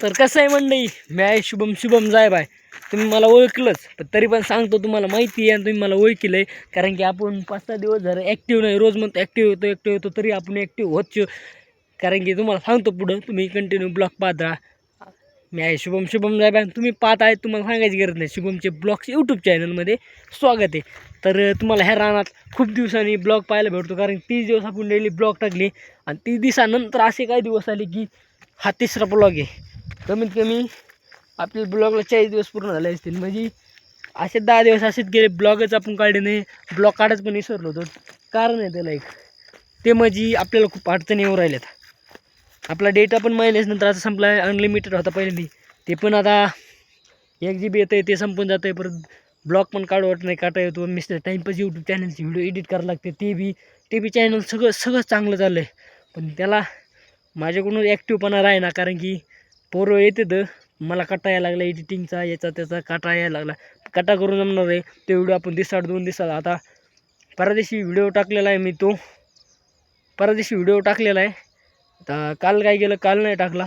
तर कसं आहे मंडळी? मी आहे शुभम शुभम जायब आहे. तुम्ही मला ओळखलंच पण तरी पण सांगतो तुम्हाला माहिती आहे आणि तुम्ही मला ओळखलं आहे कारण की आपण पाच सहा दिवस जर ॲक्टिव्ह नाही रोज म्हणतो ॲक्टिव्ह होतो ॲक्टिव्ह होतो तरी आपण ॲक्टिव्ह होतो कारण की तुम्हाला सांगतो पुढं तुम्ही कंटिन्यू ब्लॉग पाहत. राहा मी आहे शुभम शुभम जायब आहे. तुम्ही पाहत आहे तुम्हाला सांगायची गरज नाही. शुभमचे ब्लॉग्स यूट्यूब चॅनलमध्ये स्वागत आहे. तर तुम्हाला ह्या रानात खूप दिवसांनी ब्लॉग पाहायला भेटतो. कारण तीस दिवस आपण डेली ब्लॉग टाकले. आणि तीस दिवसानंतर असे काही दिवस आले की हा तिसरा ब्लॉग आहे. कमीत कमी आपल्या ब्लॉगला चाळीस दिवस पूर्ण झाले असतील. म्हणजे असे दहा दिवस असेच गेले ब्लॉगच आपण काढले नाही ब्लॉग काढत पण विसरलो होतो. कारण आहे त्याला एक. ते म्हणजे आपल्याला खूप अडचणी येऊ राहिल्यात. आपला डेटा पण महिन्याच नंतर आता संपला अनलिमिटेड होता पहिल्यांदी. ते पण आता एक जी बी येतं आहे ते संपून जातं आहे परत ब्लॉग पण काढू वाटत नाही काढता येतो. मिस्टर टाईमपास यूट्यूब चॅनलची व्हिडिओ एडिट करावं लागते. ते बी ते बी चॅनल सगळं सगळं चांगलं चाललं आहे पण त्याला माझ्याकडून ॲक्टिव्हपणा राही ना कारण की पोरं येते तर मला कटा यायला लागला एडिटिंगचा याचा त्याचा काटा यायला लागला. कटा करून जमणार आहे. तो व्हिडिओ आपण दिसाड दोन दिवसात आता परदेशी व्हिडिओ टाकलेला आहे मी तो. परदेशी व्हिडिओ टाकलेला आहे. आता काल काय केलं? काल नाही टाकला.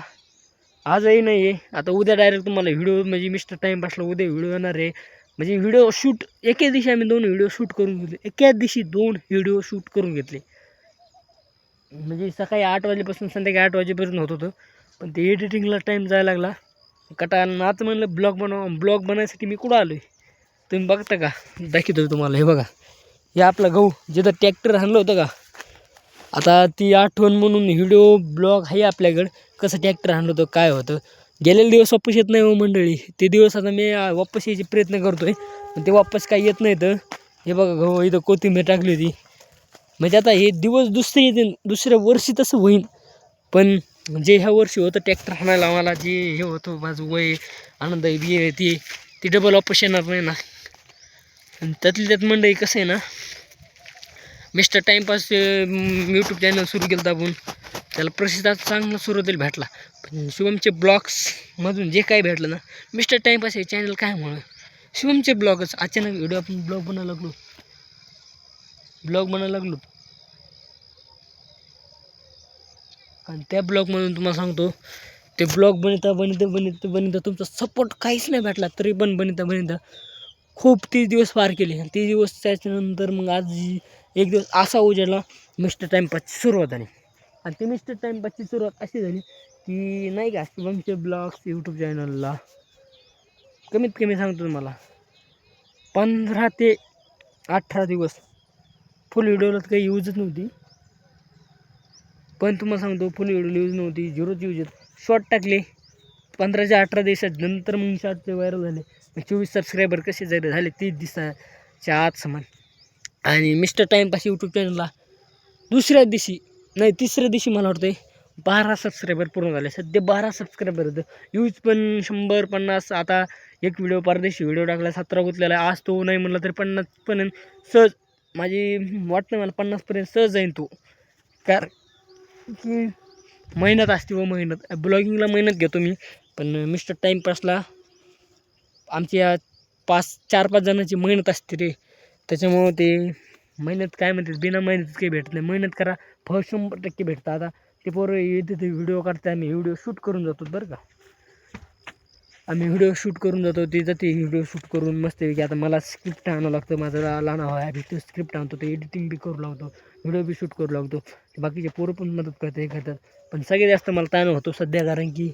आजही नाही आहे. आता उद्या डायरेक्ट तुम्हाला व्हिडिओ म्हणजे मिस्टर टाईमपासला उद्या व्हिडिओ येणार आहे. म्हणजे व्हिडिओ शूट एके दिवशी आम्ही दोन व्हिडिओ शूट करून घेतले. एकाच दिवशी दोन व्हिडिओ शूट करून घेतले. म्हणजे सकाळी आठ वाजेपासून संध्याकाळी आठ वाजेपर्यंत होत होतं. पण ते एडिटिंगला टाईम जायला लागला. कटा आता म्हणलं ब्लॉग बनव. ब्लॉग बनवायसाठी मी कुठं आलो आहे तुम्ही बघता का? दाखवतो तुम्हाला हे बघा. हे आपला गहू जिथं ट्रॅक्टर आणलं होतं का? आता ती आठवण म्हणून व्हिडिओ ब्लॉग आहे आपल्याकडं. कसं ट्रॅक्टर आणलं होतं काय होतं? गेलेले दिवस वापस येत नाही हो मंडळी. ते दिवस आता मी वापस यायचे प्रयत्न करतो आहे पण ते वापस काय येत नाही तर हे बघा गहू इथं कोथिंबीर टाकली होती. म्हणजे आता हे दिवस दुसरे येते दुसऱ्या वर्षी तसं होईन. पण जे ह्या वर्षी होतं ट्रॅक्टर हाणायला आम्हाला जे हे होतं माझं वय आनंद आहे बी आहे ती डबल वापस येणार नाही ना. आणि त्यातली त्यात मंडळी कसं आहे ना मिस्टर टाईमपास यूट्यूब चॅनल सुरू केलं दाबून. त्याला प्रसिद्धात चांगला सुरुवातीला भेटला. पण शिवमचे ब्लॉग्समधून जे काय भेटलं ना मिस्टर टाईमपास हे चॅनल काय म्हणून? शिवमचे ब्लॉगच. अचानक व्हिडिओ आपण ब्लॉग बनायला लागलो. ब्लॉग बनायला लागलो. आणि त्या ब्लॉगमधून तुम्हाला सांगतो ते ब्लॉग बनता बनता बनता बनता तुमचा सपोर्ट काहीच नाही भेटला तरी पण बनता बनता खूप तीस दिवस पार केले. आणि तीस दिवस त्याच्यानंतर मग आज एक दिवस असा उजेडला मिस्टर टाईमपासची सुरुवात झाली. आणि ते मिस्टर टाईमपासची सुरुवात अशी झाली की नाही का शुभमचे ब्लॉग्स यूट्यूब चॅनलला कमीत कमी सांगतो तुम्हाला पंधरा ते अठरा दिवस. फुल व्हिडिओला काही यूजच नव्हती. पण तुम्हाला सांगतो फुल व्हिडिओ यूज नव्हती. झिरोच यूज येत शॉर्ट टाकले. पंधराच्या अठरा दिवसात नंतर मग शॉर्टचे व्हायरल झाले. मग चोवीस सबस्क्रायबर कसे जरी झाले तीस दिवसाच्या आत समान. आणि मिस्टर टाईमपास यूट्यूब चॅनलला दुसऱ्या दिवशी नाही तिसऱ्या दिवशी मला वाटतं बारा सबस्क्रायबर पूर्ण झाले. सध्या बारा सबस्क्रायबर होतं यूज पण शंभर पन्नास. आता एक व्हिडिओ परदेशी व्हिडिओ टाकला सतरा गुतलेला आज तो नाही म्हणलं तरी पन्नासपर्यंत सहज माझी वाटतं मला पन्नासपर्यंत सहज जाईन तो. कारण की मेहनत असते व मेहनत. ब्लॉगिंगला मेहनत घेतो मी. पण मिस्टर टाईमपासला आमच्या पाच चार पाच जणांची मेहनत असते रे. त्याच्यामुळं ते मेहनत काय म्हणतात बिना मेहनत काही भेटत नाही. मेहनत करा फळ शंभर टक्के भेटतं. आता ते पोरं येते ते व्हिडिओ काढते आम्ही व्हिडिओ शूट करून जातो बरं का. आम्ही व्हिडिओ शूट करून जातो ते जाते व्हिडिओ शूट करून मस्त की आता मला स्क्रिप्ट आणावं लागतं माझं लहान हवा आहे तो स्क्रिप्ट आणतो ते एडिटिंग बी करू लागतो व्हिडिओ बी शूट करू लागतो बाकीचे पोरं पण मदत करते हे करतात. पण सगळ्यात जास्त मला ताण होतो सध्या कारण की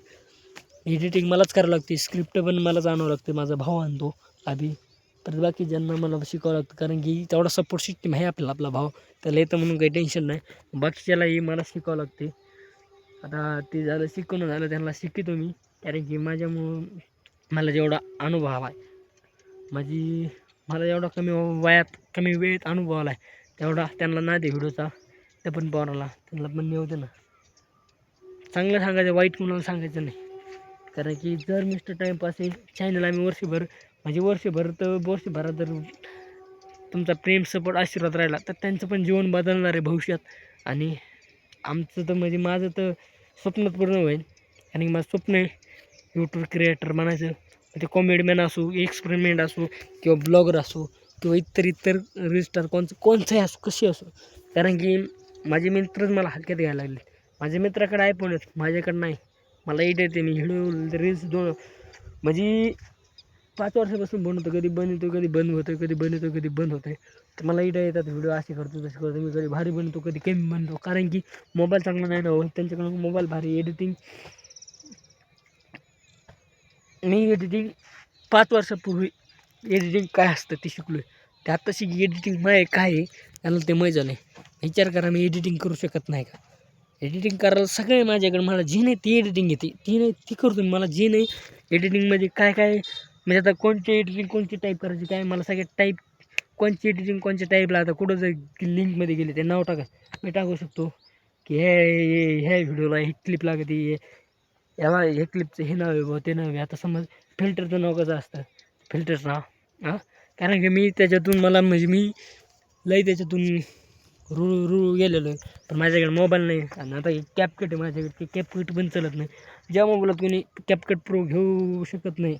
एडिटिंग मलाच करावं लागते स्क्रिप्ट पण मलाच आणावं लागते माझा भाऊ आणतो आधी परत बाकी ज्यांना मला शिकावं लागतं कारण की तेवढा सपोर्ट सिस्टीम आहे आपला आपला भाव त्याला येतं म्हणून काही टेन्शन नाही. बाकीच्यालाही मला शिकावं लागते. आता ते झालं शिकवणं झालं त्यांना शिकतो मी. कारण की माझ्यामुळं मला जेवढा अनुभव आहे माझी मला जेवढा कमी वयात कमी वेळेत अनुभव आला आहे तेवढा त्यांना ना दे व्हिडिओचा त्या पण पोराला त्यांना पण नेऊ दे ना. चांगलं सांगायचं वाईट कुणाला सांगायचं नाही. कारण की जर मिस्टर टाईमपास हे चॅनल आम्ही वर्षभर म्हणजे वर्षभर तर वर्षभरात जर तुमचा प्रेम सपोर्ट आशीर्वाद राहिला तर त्यांचं पण जीवन बदलणार आहे भविष्यात. आणि आमचं तर म्हणजे माझं तर स्वप्नच पूर्ण होईल. आणि माझं स्वप्न आहे यूट्यूब क्रिएटर म्हणायचं ते कॉमेडीमॅन असो एक्सपेरिमेंट असो किंवा ब्लॉगर असो किंवा इतर इतर रजिस्टर कोणचं कोणचंही असो कशी असो. कारण की माझे मित्रच मला हलक्यात घ्यायला लागले. माझ्या मित्राकडे आहे पण माझ्याकडे नाही. मला एडिट येते मी व्हिडिओ रील्स दोन. म्हणजे पाच वर्षापासून बनवतो कधी बनवतो कधी बंद होतं कधी बनवतो कधी बंद होतं. तर मला इडे येतात व्हिडिओ असे करतो तसे करतो. मी कधी भारी बनवतो कधी कमी बनतो. कारण की मोबाईल चांगला नाही ना हो त्यांच्याकडून मोबाईल भारी एडिटिंग मी एडिटिंग पाच वर्षापूर्वी एडिटिंग काय असतं ते शिकलो आहे ते आत्ताशी एडिटिंग माय काय आहे त्याला ते माहीत झालं आहे विचार करा मी एडिटिंग करू शकत नाही का? एडिटिंग करायला सगळे माझ्याकडे मला जी नाही ती एडिटिंग येते. ती नाही ती करतो मला जी नाही एडिटिंगमध्ये काय काय म्हणजे आता कोणती एडिटिंग कोणती टाईप करायची काय? मला सगळ्या टाईप कोणची एडिटिंग कोणच्या टाईपला आता कुठं जर लिंकमध्ये गेले ते नाव टाका. मी टाकू शकतो. की हे हे- ह्या व्हिडिओला ही क्लिप लागते याला हे क्लिपचं हे नाव आहे ते नव्हे आता समज फिल्टरचं नाव कसं असतं? फिल्टरचं नाव हां? कारण की मी त्याच्यातून मला म्हणजे मी लई त्याच्यातून रू रू गेलेलो आहे. पण माझ्याकडे मोबाईल नाही. आणि आता कॅपकट आहे माझ्याकडे. ते कॅपकट पण चालत नाही. ज्या मोबाईलात कोणी कॅपकट प्रो घेऊ शकत नाही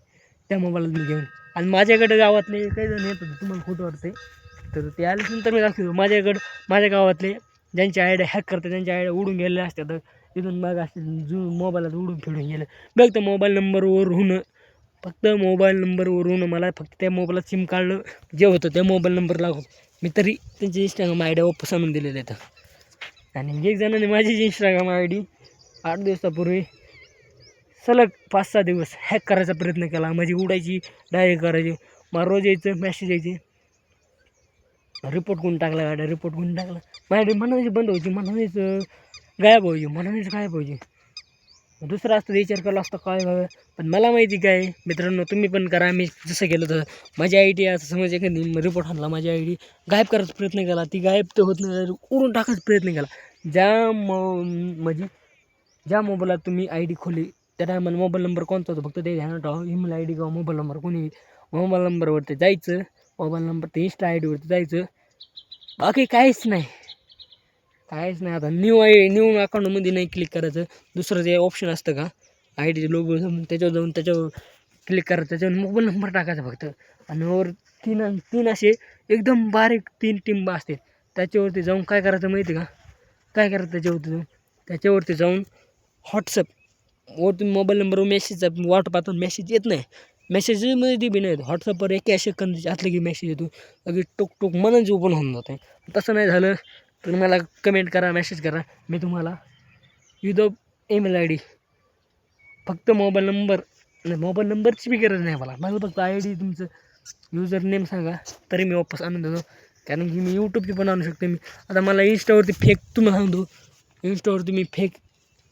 त्या मोबाईलात मी घेऊन. आणि माझ्याकडे गावातले काही जण येतात तुम्हाला खोटं वाटते तर ते आले तर मी दाखवतो. माझ्याकडं माझ्या गावातले ज्यांची आयडिया हॅक करतात त्यांच्या आयडिया उडून गेलेल्या असतात तिथून मग असं जु मोबाईलात उडून फिडून गेलं. बघ त्या मोबाईल नंबरवरून फक्त मोबाईल नंबरवरून मला फक्त त्या मोबाईलात सिम काढलं जे होतं त्या मोबाईल नंबर लागून मी तरी त्यांचे इंस्टाग्राम आय डी वापस आणून दिलेलं आहे आणि एक जणांनी माझीच इंस्टाग्राम आय डी आठ दिवसापूर्वी सलग पाच सहा दिवस हॅक करायचा प्रयत्न केला. माझी उडायची डायरेक्ट करायची. मला रोज यायचं मॅसेज यायचे. रिपोर्ट कोण टाकला गाड्या रिपोर्ट कोण टाकला. माझ्या म्हणायची बंद व्हायची म्हणायचं गायब होईल म्हणायचं गायब होईल दुसरा असतं विचार केला असतं काय व्हावं? पण मला माहिती काय मित्रांनो तुम्ही पण करा. मी जसं केलं तसं. माझी आय डी असं समज एखादी रिपोर्ट आणला माझी आय डी गायब करायचा प्रयत्न केला ती गायब तर होत नाही उडून टाकायचा प्रयत्न केला. ज्या मो म्हणजे ज्या मोबाईलात तुम्ही आय डी खोली त्या टायमाला मोबाईल नंबर कोणता होता? फक्त ते ध्यानात ठेवा ईमेल आय डी किंवा मोबाईल नंबर कोणी मोबाईल नंबरवरती जायचं मोबाईल नंबर ते इन्स्टा आय डीवरती जायचं. बाकी काहीच नाही. काहीच नाही आता. न्यू आय न्यू अकाउंटमध्ये नाही क्लिक करायचं. दुसरं जे ऑप्शन असतं का? आय डी लोगो त्याच्यावर जाऊन त्याच्यावर क्लिक करायचं. त्याच्यावर मोबाईल नंबर टाकायचा फक्त. आणि वर तीन तीन असे एकदम बारीक तीन टिंब असते त्याच्यावरती जाऊन काय करायचं माहिती का? काय करायचं त्याच्यावरती जाऊन? त्याच्यावरती जाऊन व्हॉट्सअप वरती मोबाईल नंबरवर मेसेज वाट मेसेज येत नाही. मेसेजमध्ये बी नाही व्हॉट्सअपवर एका सेकंद असलं की मेसेज येतो. लगेच टोक टोक मनच ओपन होऊन जाते. तसं नाही झालं. तर मला कमेंट करा मेसेज करा. मी तुम्हाला विदाउट ईमेल आय डी फक्त मोबाईल नंबर नाही मोबाईल नंबरची बी गरज नाही मला. मला फक्त आय डी तुमचं युजर नेम सांगा तरी मी वापस आणून देतो. कारण की मी यूट्यूबची पण आणू शकते मी. आता मला इंस्टावरती फेक तुम्ही सांगतो इंस्टावरती मी फेक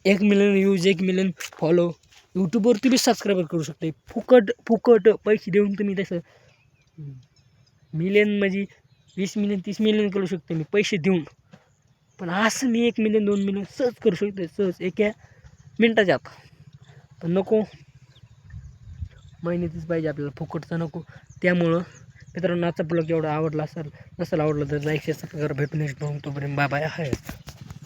एक मिलियन व्ह्यूज एक मिलियन फॉलो यूट्यूबवरती बी सबस्क्राईबर करू शकते. फुकट फुकट पैसे देऊन तुम्ही तसं मिलियन म्हणजे वीस मिलियन तीस मिलियन करू शकते मी पैसे देऊन. पण असं मी एक मिलियन दोन मिलियन सहज करू शकते सहज. एका मिनटाच्या आत. पण नको. मेहनतीच पाहिजे आपल्याला फुकटचं नको. त्यामुळं मित्रांनो आजचा ब्लॉग एवढा आवडला असेल नसेल आवडलं तर लाईक शेअर सबस्क्राईब भेटून तोपर्यंत बाय बाय आहे